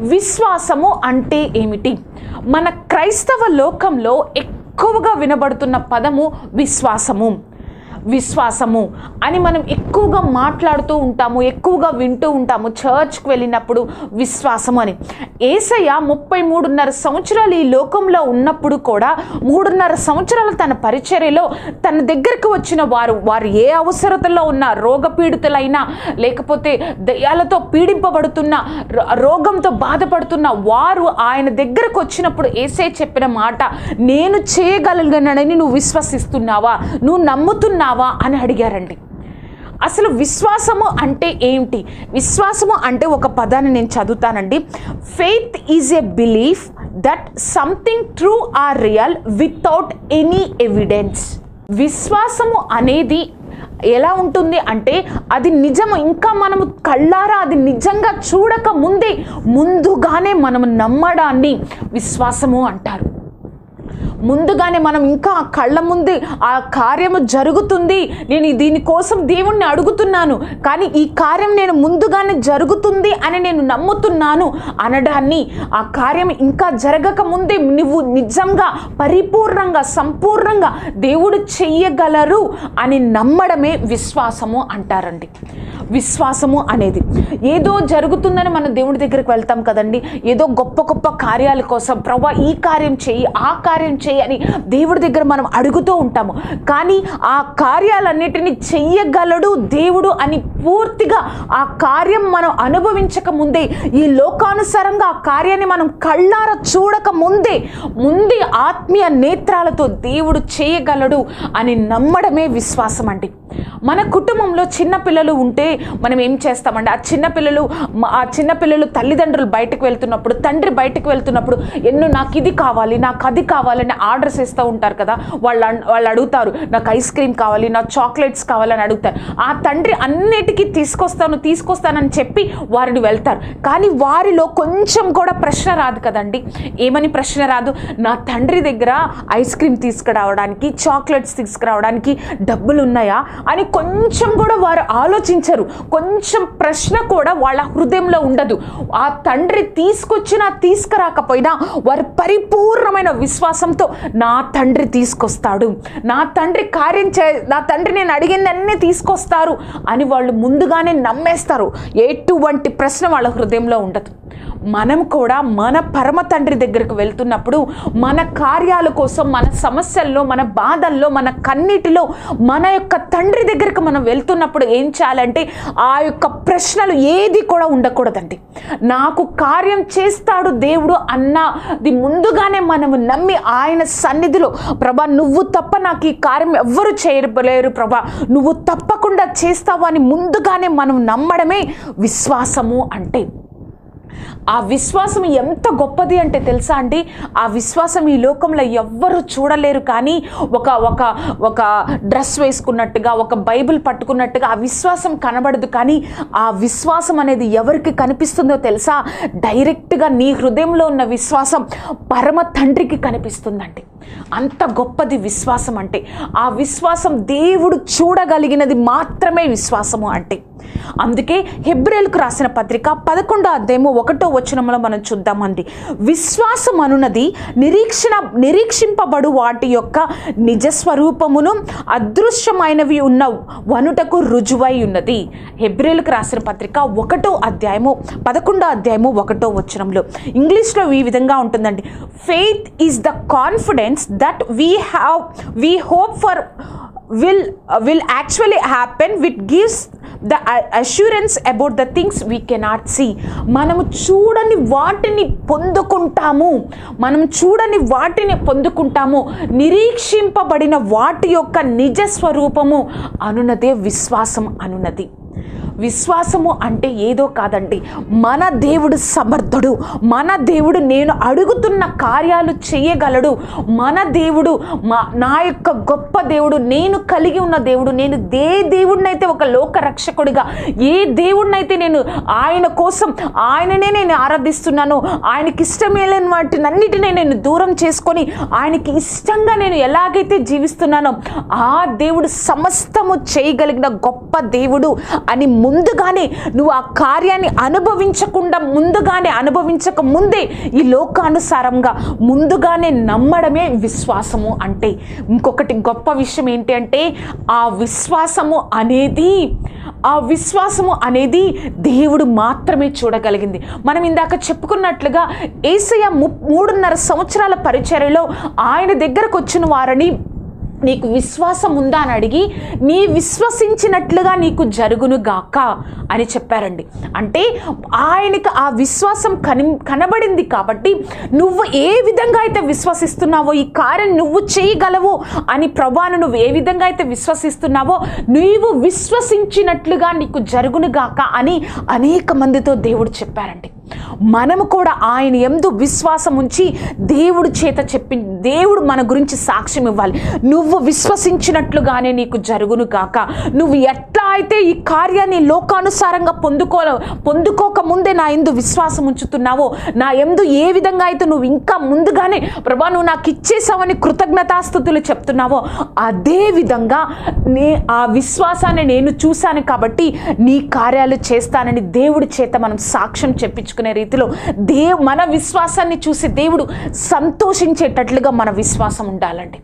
విశ్వాసము అంటే ఏమిటి? మన క్రైస్తవ లోకంలో ఎక్కువగా వినబడుతున్న పదము విశ్వాసము. విశ్వాసము అని మనం ఎక్కువగా మాట్లాడుతూ ఉంటాము ఎక్కువగా వింటూ ఉంటాము చర్చ్కి వెళ్ళినప్పుడు విశ్వాసము అని. ఏసయ్య ముప్పై మూడున్నర సంవత్సరాలు ఈ లోకంలో ఉన్నప్పుడు కూడా మూడున్నర సంవత్సరాలు తన పరిచర్యలో తన దగ్గరకు వచ్చిన వారు వారు ఏ అవసరతలో ఉన్న రోగపీడితులైనా లేకపోతే దయ్యాలతో పీడింపబడుతున్న రో- రోగంతో బాధపడుతున్న వారు ఆయన దగ్గరకు వచ్చినప్పుడు ఏసే చెప్పిన మాట నేను చేయగలిగినని నువ్వు విశ్వసిస్తున్నావా? నువ్వు నమ్ముతున్నావా? అని అడిగారండి. అసలు విశ్వాసము అంటే ఏమిటి? విశ్వాసము అంటే ఒక పదాన్ని నేను చదువుతానండి. Faith is a belief that something true or real without any evidence విశ్వాసము అనేది ఎలా ఉంటుంది అంటే అది నిజము. ఇంకా మనము కళ్ళారా అది నిజంగా చూడక ముందే ముందుగానే మనం నమ్మడాన్ని విశ్వాసము అంటారు. ముందుగానే మనం ఇంకా ఆ కళ్ళ ముందే ఆ కార్యము జరుగుతుంది. నేను దీనికోసం దేవుణ్ణి అడుగుతున్నాను. కానీ ఈ కార్యం నేను ముందుగానే జరుగుతుంది అని నేను నమ్ముతున్నాను. అనడాన్ని ఆ కార్యం ఇంకా జరగక ముందే నువ్వు నిజంగా పరిపూర్ణంగా సంపూర్ణంగా దేవుడు చెయ్యగలరు అని నమ్మడమే విశ్వాసము అంటారండి. విశ్వాసము అనేది ఏదో జరుగుతుందని మనం దేవుడి దగ్గరికి వెళ్తాం కదండి. ఏదో గొప్ప గొప్ప కార్యాల కోసం ప్రభా ఈ కార్యం చెయ్యి ఆ కార్యం చెయ్యి చేయని దేవుడి దగ్గర మనం అడుగుతూ ఉంటాము. కానీ ఆ కార్యాలన్నిటిని చెయ్యగలడు దేవుడు అని పూర్తిగా ఆ కార్యం మనం అనుభవించక ముందే ఈ లోకానుసారంగా ఆ కార్యాన్ని మనం కళ్ళార చూడక ముందే ముందే ఆత్మీయ నేత్రాలతో దేవుడు చేయగలడు అని నమ్మడమే విశ్వాసం అండి. మన కుటుంబంలో చిన్నపిల్లలు ఉంటే మనం ఏం చేస్తామండి? ఆ చిన్నపిల్లలు ఆ చిన్న పిల్లలు తల్లిదండ్రులు బయటకు వెళ్తున్నప్పుడు తండ్రి బయటకు వెళ్తున్నప్పుడు ఎన్నో నాకు ఇది కావాలి నాకు అది కావాలని ఆర్డర్స్ ఇస్తూ ఉంటారు కదా వాళ్ళు వాళ్ళు అడుగుతారు నాకు ఐస్ క్రీమ్ కావాలి నాకు చాక్లెట్స్ కావాలని అడుగుతారు. ఆ తండ్రి అన్నిటికీ తీసుకొస్తాను తీసుకొస్తానని చెప్పి వారిని వెళ్తారు. కానీ వారిలో కొంచెం కూడా ప్రశ్న రాదు కదండి. ఏమని ప్రశ్న రాదు? నా తండ్రి దగ్గర ఐస్ క్రీమ్ తీసుకురావడానికి చాక్లెట్స్ తీసుకురావడానికి డబ్బులు ఉన్నాయా అని కొంచెం కూడా వారు ఆలోచించరు. కొంచెం ప్రశ్న కూడా వాళ్ళ హృదయంలో ఉండదు. ఆ తండ్రి తీసుకొచ్చినా తీసుకురాకపోయినా వారు పరిపూర్ణమైన విశ్వాసంతో నా తండ్రి తీసుకొస్తాడు. నా తండ్రి కార్యం చే నా తండ్రి నేను అడిగిందన్నీ తీసుకొస్తారు అని వాళ్ళు ముందుగానే నమ్మేస్తారు. ఎటువంటి ప్రశ్న వాళ్ళ హృదయంలో ఉండదు. మనం కూడా మన పరమ తండ్రి దగ్గరకు వెళ్తున్నప్పుడు మన కార్యాల కోసం మన సమస్యల్లో మన బాధల్లో మన కన్నీటిలో మన యొక్క తండ్రి దగ్గరకు మనం వెళ్తున్నప్పుడు ఏం చేయాలంటే ఆ యొక్క ప్రశ్నలు ఏది కూడా ఉండకూడదండి. నాకు కార్యం చేస్తాడు దేవుడు అన్నది ముందుగానే మనము నమ్మి ఆయన సన్నిధిలో ప్రభా నువ్వు తప్ప నాకు ఈ కార్యం ఎవ్వరు చేయలేరు ప్రభా. నువ్వు తప్పకుండా చేస్తావు అని ముందుగానే మనం నమ్మడమే విశ్వాసము అంటే. ఆ విశ్వాసం ఎంత గొప్పది అంటే తెలుసా అండి? ఆ విశ్వాసం ఈ లోకంలో ఎవ్వరు చూడలేరు కానీ ఒక ఒక ఒక డ్రెస్ వేసుకున్నట్టుగా ఒక బైబిల్ పట్టుకున్నట్టుగా ఆ విశ్వాసం కనబడదు. కానీ ఆ విశ్వాసం అనేది ఎవరికి కనిపిస్తుందో తెలుసా? డైరెక్ట్గా నీ హృదయంలో ఉన్న విశ్వాసం పరమ తండ్రికి కనిపిస్తుందండి. అంత గొప్పది విశ్వాసం అంటే. ఆ విశ్వాసం దేవుడు చూడగలిగినది మాత్రమే విశ్వాసము అంటే. అందుకే హెబ్రేల్కు రాసిన పత్రిక పదకొండో అధ్యాయము ఒకటో వచనంలో మనం చూద్దామండి. విశ్వాసం అనున్నది నిరీక్షణ నిరీక్షింపబడు వాటి యొక్క నిజస్వరూపమును అదృశ్యమైనవి ఉన్న వనుటకు రుజువై ఉన్నది. హెబ్రేల్కు రాసిన పత్రిక ఒకటో అధ్యాయము పదకొండో అధ్యాయము ఒకటో వచనంలో ఇంగ్లీష్లో ఈ విధంగా ఉంటుందండి. Faith is the confidence that we have we hope for will will actually happen it gives the assurance about the things we cannot we మనము చూడని వాటిని పొందుకుంటాము. మనం చూడని వాటిని పొందుకుంటాము. నిరీక్షింపబడిన వాటి యొక్క నిజ స్వరూపము అనున్నదే విశ్వాసం అనున్నది. విశ్వాసము అంటే ఏదో కాదండి. మన దేవుడు సమర్థుడు. మన దేవుడు నేను అడుగుతున్న కార్యాలు చేయగలడు. మన దేవుడు మా నా యొక్క గొప్ప దేవుడు నేను కలిగి ఉన్న దేవుడు నేను ఏ దేవుడినైతే ఒక లోక రక్షకుడిగా ఏ దేవుడినైతే నేను ఆయన కోసం ఆయననే నేను ఆరాధిస్తున్నాను ఆయనకి ఇష్టమేలేని వాటినన్నిటినీ నేను దూరం చేసుకొని ఆయనకి ఇష్టంగా నేను ఎలాగైతే జీవిస్తున్నానో ఆ దేవుడు సమస్తము చేయగలిగిన గొప్ప దేవుడు అని ముందుగానే నువ్వు ఆ కార్యాన్ని అనుభవించకుండా ముందుగానే అనుభవించక ముందే ఈ లోకానుసారంగా ముందుగానే నమ్మడమే విశ్వాసము అంటే ఇంకొకటి గొప్ప విషయం ఏంటి అంటే ఆ విశ్వాసము అనేది ఆ విశ్వాసము అనేది దేవుడు మాత్రమే చూడగలిగింది. మనం ఇందాక చెప్పుకున్నట్లుగా ఏసయ్య ము మూడున్నర సంవత్సరాల పరిచర్యలో ఆయన దగ్గరకు వచ్చిన వారని నీకు విశ్వాసం ఉందా అని అడిగి నీ విశ్వసించినట్లుగా నీకు జరుగును గాక అని చెప్పారండి. అంటే ఆయనకి ఆ విశ్వాసం కని కనబడింది కాబట్టి నువ్వు ఏ విధంగా అయితే విశ్వసిస్తున్నావో ఈ కార్యం నువ్వు చేయగలవు అని ప్రభాను నువ్వు ఏ విధంగా అయితే విశ్వసిస్తున్నావో నీవు విశ్వసించినట్లుగా నీకు జరుగును గాక అని అనేక మందితో దేవుడు చెప్పారండి. మనము కూడా ఆయన ఎందు విశ్వాసం ఉంచి దేవుడి చేత చెప్పి దేవుడు మన గురించి సాక్ష్యం ఇవ్వాలి. నువ్వు విశ్వసించినట్లుగానే నీకు జరుగును కాక నువ్వు ఎట్లా అయితే ఈ కార్యాన్ని లోకానుసారంగా పొందుకో పొందుకోక ముందే నా ఎందు విశ్వాసం ఉంచుతున్నావో. నా ఎందు ఏ విధంగా అయితే నువ్వు ఇంకా ముందుగానే ప్రభా నువ్వు నాకు ఇచ్చేసావని కృతజ్ఞతాస్థుతులు చెప్తున్నావో అదే విధంగా నే ఆ విశ్వాసాన్ని నేను చూశాను కాబట్టి నీ కార్యాలు చేస్తానని దేవుడి చేత మనం సాక్ష్యం చెప్పించుకునే రీతిలో దే మన విశ్వాసాన్ని చూసి దేవుడు సంతోషించేటట్లుగా మన విశ్వాసం ఉండాలండి.